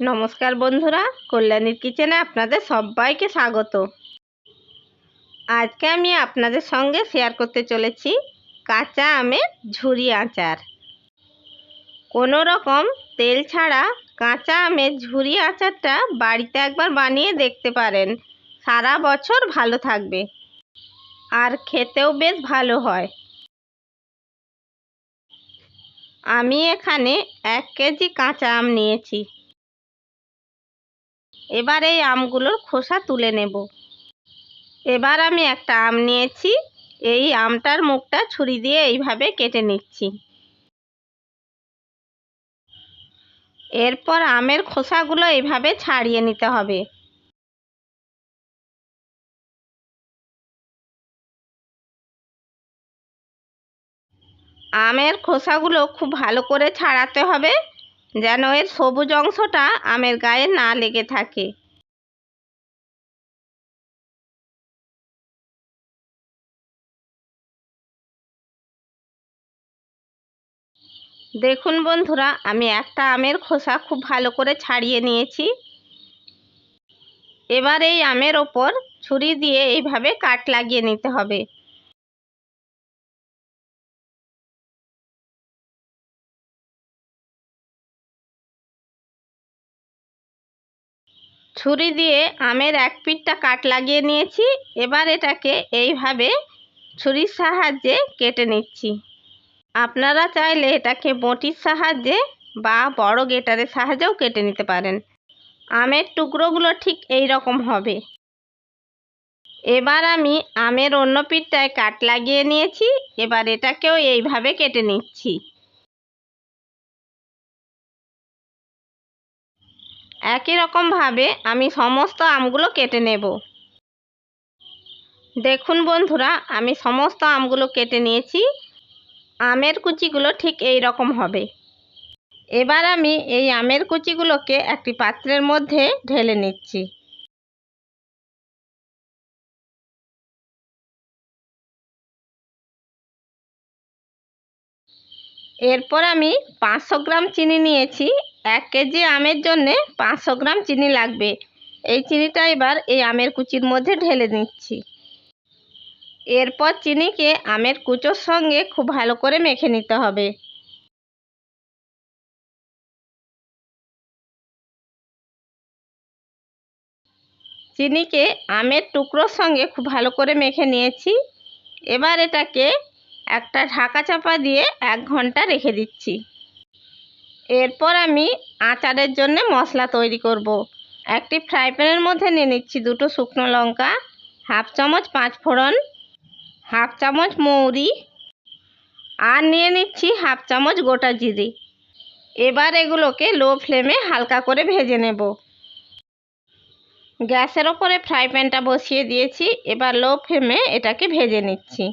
নমস্কার বন্ধুরা, কল্যাণীর কিচেনে আপনাদের সবাইকে স্বাগত। আজকে আমি আপনাদের সঙ্গে শেয়ার করতে চলেছি কাঁচা আমের ঝুরি আচার। কোনো রকম তেল ছাড়া কাঁচা আমের ঝুরি আচারটা বাড়িতে একবার বানিয়ে দেখতে পারেন। সারা বছর ভালো থাকবে। আর খেতেও বেশ ভালো হয়। আমি এখানে এক কেজি কাঁচা আম নিয়েছি। এবার এই আমগুলোর খোসা তুলে নেব। এবার আমি একটা আম নিয়েছি। এই আমটার মুখটা ছুরি দিয়ে এইভাবে কেটে নিচ্ছি। এরপর আমের খোসাগুলো এইভাবে ছাড়িয়ে নিতে হবে। আমের খোসাগুলো খুব ভালো করে ছাড়াতে হবে। যেন এর সবুজ অংশটা আমের গায়ে না লেগে থাকে। দেখুন বন্ধুরা, আমি একটা আমের খোসা খুব ভালো করে ছাড়িয়ে নিয়েছি। এবার এই আমের ওপর ছুরি দিয়ে এইভাবে কাট লাগিয়ে নিতে হবে। ছুরি দিয়ে আমের এক পিঠটা কাট লাগিয়ে নিয়েছি। এবার এটাকে এইভাবে ছুরির সাহায্যে কেটে নিচ্ছি। আপনারা চাইলে এটাকে বটির সাহায্যে বা বড় গেটারের সাহায্যেও কেটে নিতে পারেন। আমের টুকরোগুলো ঠিক এই রকম হবে। এবার আমি আমের অন্য পিঠটায় কাট লাগিয়ে নিয়েছি। এবার এটাকেও এইভাবে কেটে নিচ্ছি। একই রকমভাবে আমি সমস্ত আমগুলো কেটে নেব। দেখুন বন্ধুরা, আমি সমস্ত আমগুলো কেটে নিয়েছি। আমের কুচিগুলো ঠিক এই রকম হবে। এবার আমি এই আমের কুচিগুলোকে একটি পাত্রের মধ্যে ঢেলে নিচ্ছি। এরপর আমি পাঁচশো গ্রাম চিনি নিয়েছি। এক কেজি আমের জন্যে পাঁচশো গ্রাম চিনি লাগবে। এই চিনিটা এবার এই আমের কুচির মধ্যে ঢেলে নিচ্ছি। এরপর চিনিকে আমের কুচোর সঙ্গে খুব ভালো করে মেখে নিতে হবে। চিনিকে আমের টুকরোর সঙ্গে খুব ভালো করে মেখে নিয়েছি। এবার এটাকে একটা ঢাকা চাপা দিয়ে এক ঘণ্টা রেখে দিচ্ছি। এরপর আমি আচারের জন্য মশলা তৈরি করব। একটি ফ্রাই প্যানের মধ্যে নিয়ে নিচ্ছি দুটো শুকনো লঙ্কা, হাফ চামচ পাঁচ ফোড়ন, হাফ চামচ মৌরি আর নিয়ে নিচ্ছি হাফ চামচ গোটা জিরে। এবার এগুলোকে লো ফ্লেমে হালকা করে ভেজে নেব। গ্যাসের ওপরে ফ্রাই প্যানটা বসিয়ে দিয়েছি। এবার লো ফ্লেমে এটাকে ভেজে নিচ্ছি।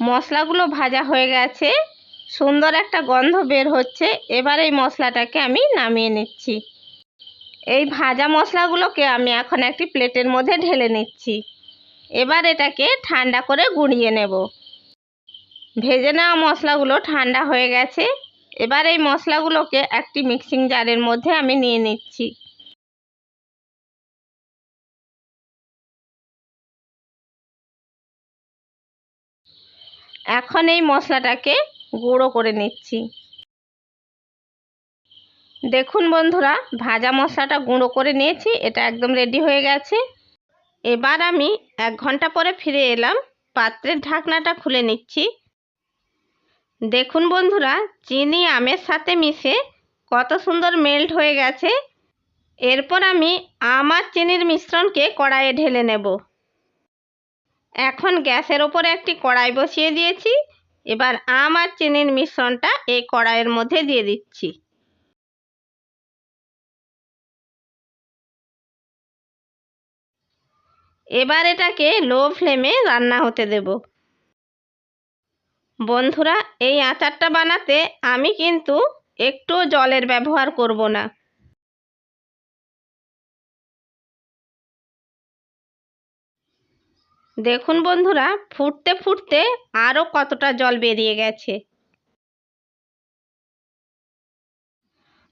মশলাগুলো ভাজা হয়ে গেছে। সুন্দর একটা গন্ধ বের হচ্ছে। এবার এই মশলাটাকে আমি নামিয়ে নিচ্ছি। এই ভাজা মশলাগুলোকে আমি এখন একটি প্লেটের মধ্যে ঢেলে নিচ্ছি। এবার এটাকে ঠান্ডা করে গুঁড়িয়ে নেব। ভেজে নেওয়া মশলাগুলো ঠান্ডা হয়ে গেছে। এবার এই মশলাগুলোকে একটি মিক্সিং জারের মধ্যে আমি নিয়ে নিচ্ছি। এখন এই মশলাটাকে গুঁড়ো করে নিচ্ছি। দেখুন বন্ধুরা, ভাজা মশলাটা গুঁড়ো করে নিয়েছি, এটা একদম রেডি হয়ে গেছে। এবার আমি এক ঘণ্টা পরে ফিরে এলাম, পাত্রের ঢাকনাটা খুলে নিচ্ছি। দেখুন বন্ধুরা, চিনি, আমের সাথে মিশে কত সুন্দর মেল্ট হয়ে গেছে। এরপর আমি আমার চিনির মিশ্রণকে কড়াইয়ে ঢেলে নেব। এখন গ্যাসের ওপরে একটি কড়াই বসিয়ে দিয়েছি। এবার আম আর চিনির মিশ্রণটা এই কড়াইয়ের মধ্যে দিয়ে দিচ্ছি। এবার এটাকে লো ফ্লেমে রান্না হতে দেব। বন্ধুরা, এই আচারটা বানাতে আমি কিন্তু একটু জলের ব্যবহার করব না। দেখুন বন্ধুরা, ফুটতে ফুটতে আরও কতটা জল বেরিয়ে গেছে।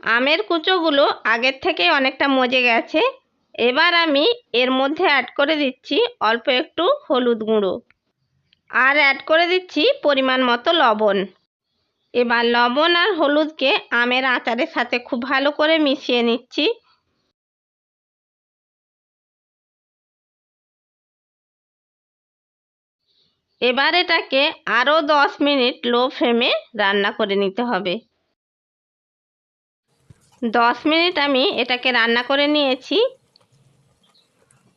আমের কুচোগুলো আগের থেকে অনেকটা মজে গেছে। এবার আমি এর মধ্যে অ্যাড করে দিচ্ছি অল্প একটু হলুদ গুঁড়ো। আর অ্যাড করে দিচ্ছি পরিমাণ মতো লবণ। এবার লবণ আর হলুদকে আমের আচারের সাথে খুব ভালো করে মিশিয়ে নিচ্ছি। এবার এটাকে আরও দশ মিনিট লো ফ্লেমে রান্না করে নিতে হবে। দশ মিনিট আমি এটাকে রান্না করে নিয়েছি।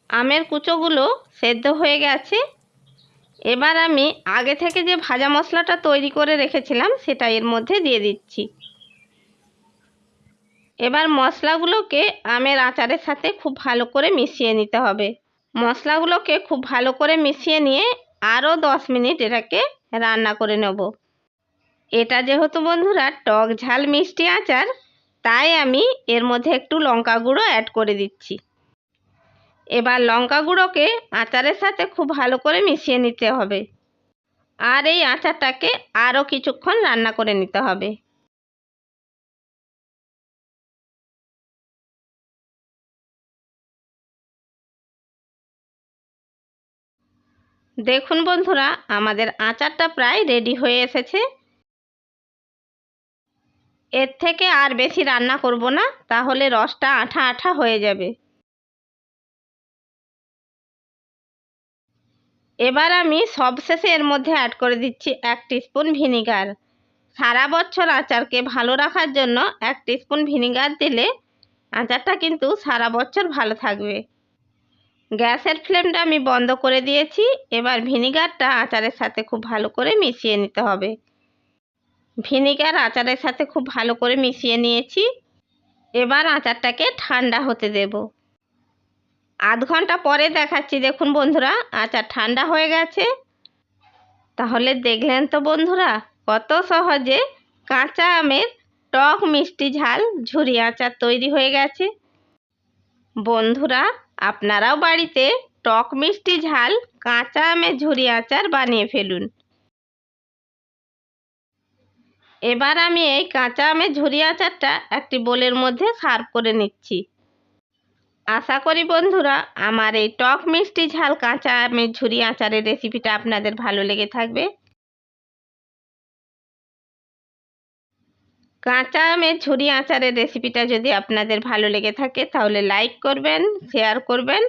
আমের কুচোগুলো সেদ্ধ হয়ে গেছে। এবার আমি আগে থেকে যে ভাজা মশলাটা তৈরি করে রেখেছিলাম সেটা এর মধ্যে দিয়ে দিচ্ছি। এবার মশলাগুলোকে আমের আচারের সাথে খুব ভালো করে মিশিয়ে নিতে হবে। মশলাগুলোকে খুব ভালো করে মিশিয়ে নিয়ে আরও দশ মিনিট এটাকে রান্না করে নেব। এটা যেহেতু বন্ধুরা টক ঝাল মিষ্টি আচার, তাই আমি এর মধ্যে একটু লঙ্কা গুঁড়ো অ্যাড করে দিচ্ছি। এবার লঙ্কা গুঁড়োকে আচারের সাথে খুব ভালো করে মিশিয়ে নিতে হবে। আর এই আচারটাকে আরও কিছুক্ষণ রান্না করে নিতে হবে। দেখুন বন্ধুরা, আমাদের আচারটা প্রায় রেডি হয়ে এসেছে। এর থেকে আর বেশি রান্না করব না, তাহলে রসটা আঠা আঠা হয়ে যাবে। এবার আমি সবশেষে এর মধ্যে অ্যাড করে দিচ্ছি এক স্পুন ভিনিগার সারা বছর আচারকে ভালো রাখার জন্য এক স্পুন ভিনিগার দিলে আচারটা কিন্তু সারা বছর ভালো থাকবে। গ্যাসের ফ্লেমটা আমি বন্ধ করে দিয়েছি। এবার ভিনিগারটা আচারের সাথে খুব ভালো করে মিশিয়ে নিতে হবে। ভিনিগার আচারের সাথে খুব ভালো করে মিশিয়ে নিয়েছি। এবার আচারটাকে ঠান্ডা হতে দেব। আধ ঘণ্টা পরে দেখাচ্ছি, দেখুন বন্ধুরা, আচার ঠান্ডা হয়ে গেছে। তাহলে দেখলেন তো বন্ধুরা, কত সহজে কাঁচা আমের টক মিষ্টি ঝাল ঝুরি আচার তৈরি হয়ে গেছে। বন্ধুরা, আপনারাও বাড়িতে টক মিষ্টি ঝাল, কাঁচা আমের ঝুরি আচার বানিয়ে ফেলুন। এবার আমি এই কাঁচা আমের ঝুরি আচারটা একটি বোলের মধ্যে সার্ভ করে নিচ্ছি। আশা করি বন্ধুরা, আমার এই টক মিষ্টি ঝাল কাঁচা আমের ঝুরি আচারের রেসিপিটা আপনাদের ভালো লেগে থাকবে। কাঁচা আমের ঝুরি আচারের রেসিপিটা যদি আপনাদের ভালো লেগে থাকে, তাহলে লাইক করবেন শেয়ার করবেন,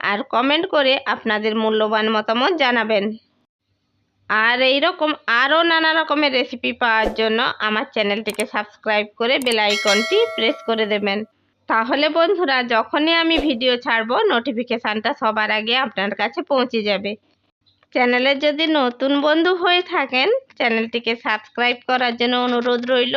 আর কমেন্ট করে আপনাদের মূল্যবান মতামত জানাবেন। আর এই রকম আরও নানা রকমের রেসিপি পাওয়ার জন্য আমার চ্যানেলটিকে সাবস্ক্রাইব করে বেল আইকনটি প্রেস করে দেবেন। তাহলে বন্ধুরা, যখনই আমি ভিডিও ছাড়বো নোটিফিকেশানটা সবার আগে আপনার কাছে পৌঁছে যাবে। চ্যানেলের যদি নতুন বন্ধু হয়ে থাকেন, চ্যানেলটিকে সাবস্ক্রাইব করার জন্য অনুরোধ রইল।